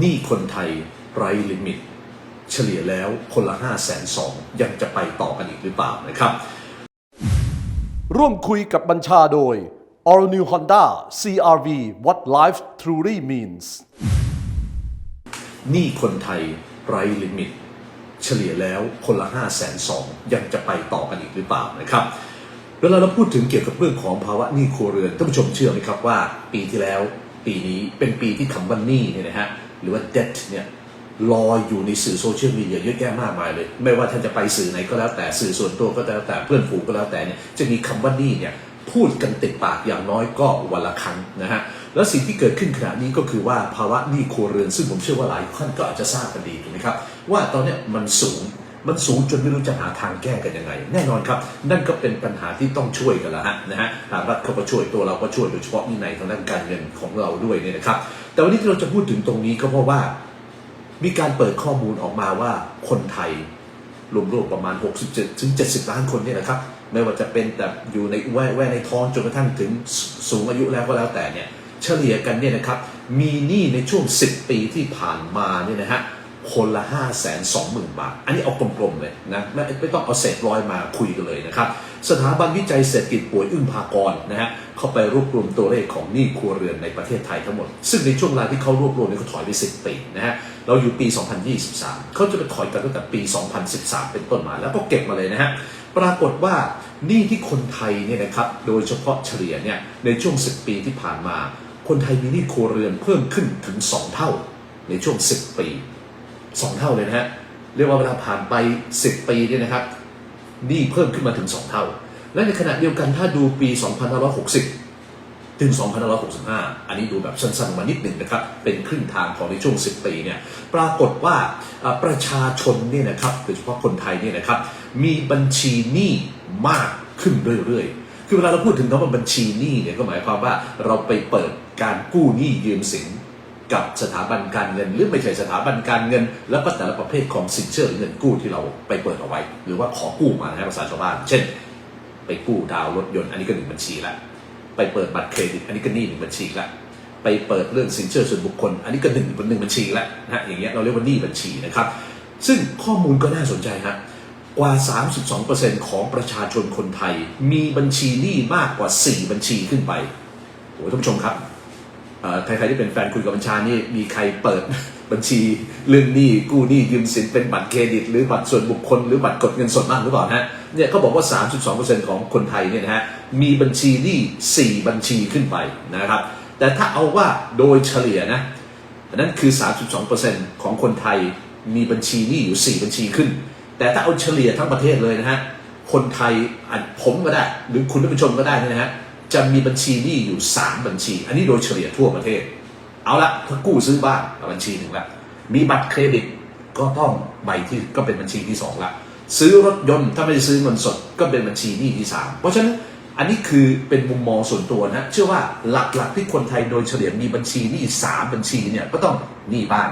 หนี้คนไทยไร้ลิมิต เฉลี่ยแล้วคนละ5 0 0 0 0 0ยังจะไปต่อกันอีกหรือเปล่านะครับ ร่วมคุยกับบัญชาโดย All New Honda CRV What Life Truly Means หนี้คนไทยไร้ลิมิต เฉลี่ยแล้วคนละ5 0 0 0 0 0ยังจะไปต่อกันอีกหรือเปล่านะครับเวลาเราพูดถึงเกี่ยวกับเรื่องของภาวะหนี้ครัวเรือนท่านผู้ชมเชื่อไหมครับว่า ปีที่แล้ว ปีนี้เป็นปีที่คำว่าหนี้เนี่ยนะฮะ หรือว่า debt เนี่ยลอยอยู่ในสื่อโซเชียลมีเดียเยอะแยะมากมายเลย ไม่ว่าท่านจะไปสื่อไหนก็แล้วแต่สื่อส่วนตัวก็แล้วแต่เพื่อนฝูงก็แล้วแต่เนี่ยจะมีคำว่านี่เนี่ยพูดกันติดปากอย่างน้อยก็วันละครั้งนะฮะแล้วสิ่งที่เกิดขึ้นขณะนี้ก็คือว่าภาวะหนี้ครัวเรือนซึ่งผมเชื่อว่าหลายท่านก็อาจจะทราบกันดีถูกไหมครับว่าตอนนี้มันสูง มันสูงจนไม่รู้จะหาทางแก้กันยังไง แน่นอนครับ นั่นก็เป็นปัญหาที่ต้องช่วยกันแล้วฮะนะฮะทางรัฐเขาก็ช่วยตัวเราก็ช่วยโดยเฉพาะวินัยทางด้านการเงินของเราด้วยเนี่ยนะครับ แต่วันนี้ที่เราจะพูดถึงตรงนี้ก็เพราะว่า มีการเปิดข้อมูลออกมาว่าคนไทยรวมๆประมาณ 67ถึง70 ล้านคนเนี่ยนะครับไม่ว่าจะเป็นแต่อยู่ในแว่แวในท้องจนกระทั่งถึงสูงอายุแล้วก็แล้วแต่เนี่ยเฉลี่ยกันเนี่ยนะครับมีหนี้ในช่วง 10 ปีที่ผ่านมาเนี่ยนะฮะ คนละ 5 2 0 0 0 0 บาท อันนี้เอากลมๆเลยนะไม่ไม่ต้องเอาเศษร้อยมาคุยกันเลยนะครับ สถาบันวิจัยเศรษฐกิจป่วยอึ้งพากรนะฮะเข้าไปรวบรวมตัวเลขของหนี้ครัวเรือนในประเทศไทยทั้งหมด ซึ่งในช่วงเวลาที่เขารวบรวมเนี่ยเขาถอยไป 10 ปีนะฮะเราอยู่ปี 2023 เขาจะไปถอยกันตั้งแต่ปี 2013 เป็นต้นมา แล้วก็เก็บมาเลยนะฮะปรากฏว่าหนี้ที่คนไทยเนี่ยนะครับโดยเฉพาะเฉลี่ยเนี่ยในช่วง 10 ปีที่ผ่านมา คนไทยมีหนี้ครัวเรือนเพิ่มขึ้นถึง 2 เท่าในช่วง 10 ปี 2เท่าเลยนะฮะเรียกว่าเวลาผ่านไป 10 ปีเนี่ยนะครับหนี้เพิ่มขึ้นมาถึง 2 เท่า และในขณะเดียวกันถ้าดูปี 2560 ถึง 2565 อันนี้ดูแบบสั้นๆมานิดหนึ่งนะครับ เป็นครึ่งทางของในช่วง 10 ปีเนี่ยปรากฏว่าอ่าประชาชนเนี่ยนะครับโดยเฉพาะคนไทยเนี่ยนะครับมีบัญชีหนี้มากขึ้นเรื่อยๆ คือเวลาเราพูดถึงคำว่าบัญชีหนี้เนี่ยก็หมายความว่าเราไปเปิดการกู้หนี้ยืมสิน กับสถาบันการเงิน หรือไม่ใช่สถาบันการเงิน แล้วก็แต่ละประเภทของสินเชื่อหรือเงินกู้ที่เราไปเปิดเอาไว้ หรือว่าขอกู้มานะภาษาชาวบ้าน เช่น ไปกู้ดาวรถยนต์อันนี้ก็หนึ่งบัญชีละไปเปิดบัตรเครดิตอันนี้ก็หนี้หนึ่งบัญชีละไปเปิดเรื่องสินเชื่อส่วนบุคคล อันนี้ก็หนึ่งหนึ่งบัญชีละนะฮะอย่างเงี้ยเราเรียกว่าหนี้บัญชีนะครับ ซึ่งข้อมูลก็น่าสนใจฮะกว่า 32%ของประชาชนคนไทย มีบัญชีหนี้มากกว่า 4 บัญชีขึ้นไปโอ้ยท่านผู้ชมครับ ใครๆที่เป็นแฟนคุยกับบัญชานี่มีใครเปิดบัญชีเรื่องหนี้กู้หนี้ยืมสินเป็นบัตรเครดิต หรือบัตรส่วนบุคคลหรือบัตรกดเงินสดบ้างหรือเปล่าฮะเนี่ยเขาบอกว่า 32%ของคนไทยเนี่ยนะฮะมีบัญชีหนี้4บัญชีขึ้นไปนะครับ แต่ถ้าเอาว่าโดยเฉลี่ยนะอันนั้นคือ 32%ของคนไทยมีบัญชีหนี้อยู่ 4 บัญชีขึ้น แต่ถ้าเอาเฉลี่ยทั้งประเทศเลยนะฮะคนไทยอผมก็ได้ หรือคุณผู้ชมก็ได้นะฮะ จะมีบัญชีหนี้อยู่ 3 บัญชี อันนี้โดยเฉลี่ยทั่วประเทศ เอาละถ้ากู้ซื้อบ้านก็บัญชีหนึ่งละมีบัตรเครดิตก็ต้องใบที่ก็เป็นบัญชีที่สองละซื้อรถยนต์ถ้าไม่ได้ซื้อเงินสดก็เป็นบัญชีหนี้ที่สามเพราะฉะนั้นอันนี้คือเป็นมุมมองส่วนตัวนะเชื่อว่าหลักๆที่คนไทยโดยเฉลี่ยมีบัญชีหนี้สามบัญชีเนี่ยก็ต้องหนี้บ้าน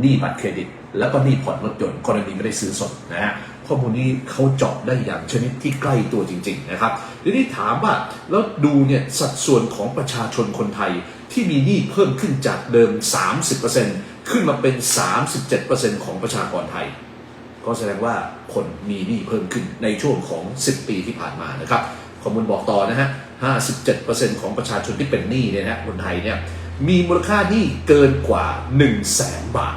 หนี้บัตรเครดิต แล้วก็หนี้ผ่อนรถยนต์กรณีไม่ได้ซื้อสดนะฮะข้อมูลนี้เขาเจาะได้อย่างชนิดที่ใกล้ตัวจริง ๆ นะครับทีนี้ถามว่าแล้วดูเนี่ยสัดส่วนของประชาชนคนไทยที่มีหนี้เพิ่มขึ้นจากเดิม 30%ขึ้นมาเป็น 37%ของประชากรไทย ก็แสดงว่าคนมีหนี้เพิ่มขึ้นในช่วงของ 10 ปีที่ผ่านมานะครับข้อมูลบอกต่อนะฮะ 57%ของประชาชนที่เป็นหนี้เนี่ยนะคนไทยเนี่ยมีมูลค่าหนี้เกินกว่า 1 0 0 0 0แสนบาท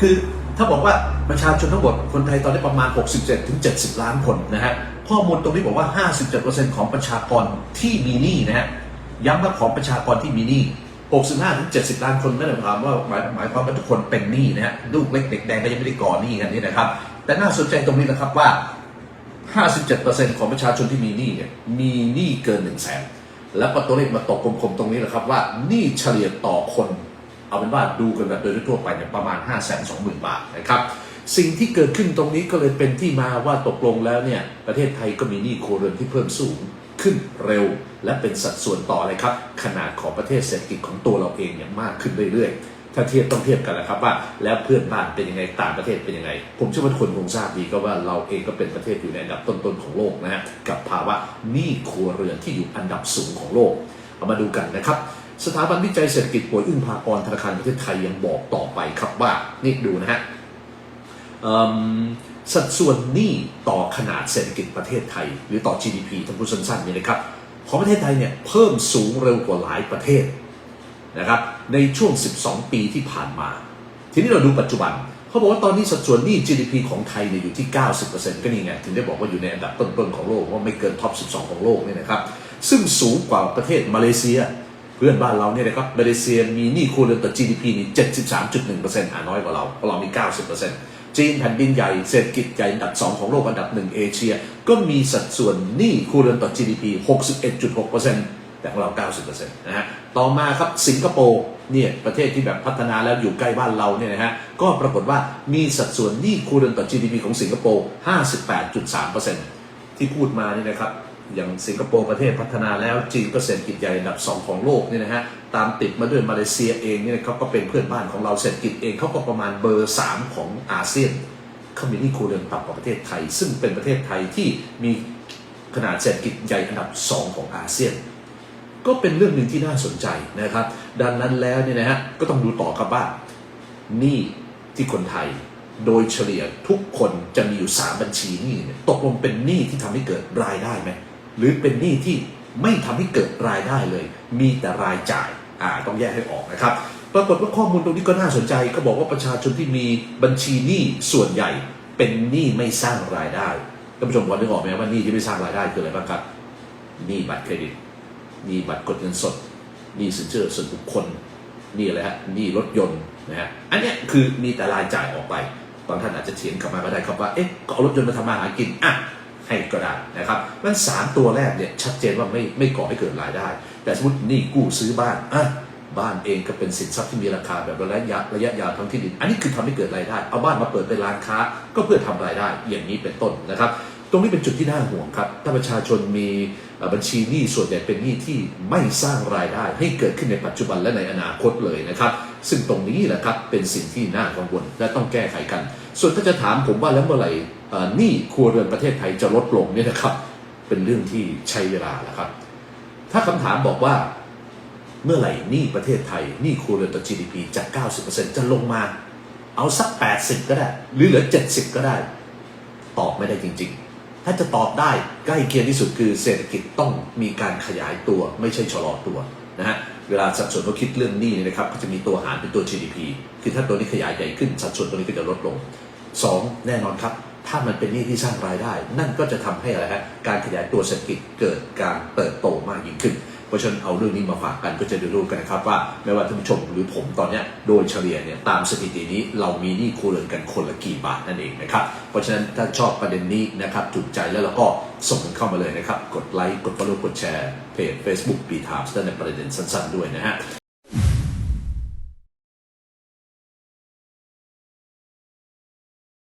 คือถ้าบอกว่าประชาชนทั้งหมดคนไทยตอนนี้ประมาณ 67ถึง70 ล้านคนนะฮะข้อมูลตรงนี้บอกว่า 57%ของประชากรที่มีหนี้นะฮะย้ำว่าของประชากรที่มีหนี้65ถึง70 ล้านคนไม่ได้หมายความว่าหมายหมายความว่าทุกคนเป็นหนี้นะฮะลูกเล็กเด็กแดงก็ยังไม่ได้ก่อหนี้กันนี่นะครับ แต่น่าสนใจตรงนี้นะครับว่า 57%ของประชาชนที่มีหนี้เนี่ยมีหนี้เกิน1 0 0 0 0แสน แล้วก็ตัวเลขมาตกกลมๆตรงนี้แหละครับว่านี่เฉลี่ยต่อคน เอาเป็นว่าดูกันแบบโดยทั่วไปเนี่ยประมาณ 5 2 0 0 0 0 บาทนะครับสิ่งที่เกิดขึ้นตรงนี้ก็เลยเป็นที่มาว่าตกลงแล้วเนี่ยประเทศไทยก็มีหนี้ครัวเรือนที่เพิ่มสูงขึ้นเร็ว และเป็นสัดส่วนต่อเลยครับ ขนาดของประเทศเศรษฐกิจของตัวเราเองเนี่ยมากขึ้นเรื่อยๆ ถ้าเทียบต้องเทียบกันนะครับว่าแล้วเพื่อนบ้านเป็นยังไงต่างประเทศเป็นยังไง ผมเชื่อว่าคนคงทราบดีก็ว่าเราเองก็เป็นประเทศอยู่ในอันดับต้นๆของโลกนะฮะกับภาวะหนี้ครัวเรือนที่อยู่อันดับสูงของโลกเอามาดูกันนะครับ สถาบันวิจัยเศรษฐกิจป่วยอึ้งพากรธนาคารประเทศไทยยังบอกต่อไปครับว่านี่ดูนะฮะสัดส่วนหนี้ต่อขนาดเศรษฐกิจประเทศไทย หรือต่อ GDP ทั้งพูดสั้นๆเนี่ยนะครับของประเทศไทยเนี่ยเพิ่มสูงเร็วกว่าหลายประเทศ นะครับในช่วง 12 ปีที่ผ่านมา ทีนี้เราดูปัจจุบันเขาบอกว่าตอนนี้สัดส่วนหนี้ GDP ของไทยเนี่ยอยู่ที่ 90%ก็นี่ไง ถึงได้บอกว่าอยู่ในอันดับต้นๆของโลกว่าไม่เกินท็อป 12 ของโลกเนี่ยนะครับซึ่งสูงกว่าประเทศมาเลเซีย เพื่อนบ้านเราเนี่ยนะครับมาเลเซียมีหนี้ครัวเรือนต่อ GDP นี่ 73.1%อ่าน้อยกว่าเราเพราะเรามี 90%จีนแผ่นดินใหญ่เศรษฐกิจใหญ่อันดับ 2 ของโลกอันดับ 1 เอเชีย ก็มีสัดส่วนหนี้ครัวเรือนต่อ GDP 61.6% แต่ของเรา 90%นะฮะ ต่อมาครับสิงคโปร์เนี่ยประเทศที่แบบพัฒนาแล้วอยู่ใกล้บ้านเราเนี่ยนะฮะ ก็ปรากฏว่ามีสัดส่วนหนี้ครัวเรือนต่อ GDP ของสิงคโปร์ 58.3%ที่พูดมานี่นะครับ อย่างสิงคโปร์ประเทศพัฒนาแล้วจีนก็เศรษฐกิจใหญ่อันดับ 2 ของโลกเนี่ยนะฮะ ตามติดมาด้วยมาเลเซียเองเนี่ยเขาก็เป็นเพื่อนบ้านของเราเศรษฐกิจเองเขาก็ประมาณเบอร์ 3 ของอาเซียนเขามีหนี้ครัวเรือนต่ำกว่าประเทศไทย ซึ่งเป็นประเทศไทยที่มีขนาดเศรษฐกิจใหญ่อันดับ 2 ของอาเซียน ก็เป็นเรื่องหนึ่งที่น่าสนใจนะครับ ดังนั้นแล้วเนี่ยนะฮะก็ต้องดูต่อครับว่าหนี้ที่คนไทยโดยเฉลี่ยทุกคนจะมีอยู่ 3 บัญชีนี้เนี่ยตกลงเป็นหนี้ที่ทำให้เกิดรายได้ไหมหรือเป็นหนี้ที่ไม่ทำให้เกิดรายได้เลย มีแต่รายจ่ายอ่าต้องแยกให้ออกนะครับปรากฏว่าข้อมูลตรงนี้ก็น่าสนใจก็บอกว่าประชาชนที่มีบัญชีหนี้ส่วนใหญ่เป็นหนี้ไม่สร้างรายได้ท่านผู้ชมพอนึกออกไหมว่าหนี้ที่ไม่สร้างรายได้คืออะไรบ้างครับหนี้บัตรเครดิต หนี้บัตรกดเงินสดหนี้สินเชื่อส่วนบุคคลนี้อะไรฮะนี้รถยนต์นะฮะอันเนี้ยคือมีแต่รายจ่ายออกไปตอนท่านอาจจะเถียงกลับมาก็ได้ครับว่าเอ๊ะก็เอารถยนต์มาทำมาหากินอะให้ก็ได้นะครับมันสามตัวแรกเนี่ยชัดเจนว่าไม่ไม่ก่อให้เกิดรายได้ แต่สมมตินี้กู้ซื้อบ้านอะบ้านเองก็เป็นสินทรัพย์ที่มีราคาแบบระยะระยะยาวทั้งที่ดิน อันนี้คือทำให้เกิดรายได้ เอาบ้านมาเปิดเป็นร้านค้า ก็เพื่อทำรายได้อย่างนี้เป็นต้นนะครับ ตรงนี้เป็นจุดที่น่าห่วงครับ ถ้าประชาชนมีบัญชีหนี้ส่วนใหญ่เป็นหนี้ที่ไม่สร้างรายได้ ให้เกิดขึ้นในปัจจุบันและในอนาคตเลยนะครับ ซึ่งตรงนี้แหละครับเป็นสิ่งที่น่ากังวลและต้องแก้ไขกัน ส่วนถ้าจะถามผมว่าแล้วเมื่อไหร่หนี้ครัวเรือนประเทศไทยจะลดลงเนี่ยนะครับ เป็นเรื่องที่ใช้เวลาแหละครับ ถ้าคำถามบอกว่าเมื่อไหร่หนี้ประเทศไทยหนี้ครัวเรือนต่อ GDP จาก 90%จะลงมา เอาสัก 80 ก็ได้ หรือเหลือ 70 ก็ได้ ตอบไม่ได้จริง ๆ ถ้าจะตอบได้ใกล้เคียงที่สุดคือเศรษฐกิจต้องมีการขยายตัวไม่ใช่ชะลอตัวนะฮะเวลาสัดส่วนเขาคิดเรื่องหนี้นะครับก็จะมีตัวหารเป็นตัว GDP คือถ้าตัวนี้ขยายใหญ่ขึ้นสัดส่วนตัวนี้ก็จะลดลงสองแน่นอนครับ ถ้ามันเป็นหนี้ที่สร้างรายได้ นั่นก็จะทำให้อะไรฮะการขยายตัวเศรษฐกิจเกิดการเติบโตมากยิ่งขึ้น เพราะฉะนั้นเอาเรื่องนี้มาฝากกันก็จะได้รู้กันนะครับว่าไม่ว่าท่านผู้ชมหรือผมตอนนี้โดยเฉลี่ยเนี่ยตามสถิตินี้เรามีหนี้ครัวเรือนกันคนละกี่บาทนั่นเองนะครับเพราะฉะนั้นถ้าชอบประเด็นนี้นะครับถูกใจแล้วเราก็ส่งกันเข้ามาเลยนะครับ กดไลค์กด follow กดแชร์เพจ Facebook b t i m e s และในประเด็นสั้นๆด้วยนะฮะ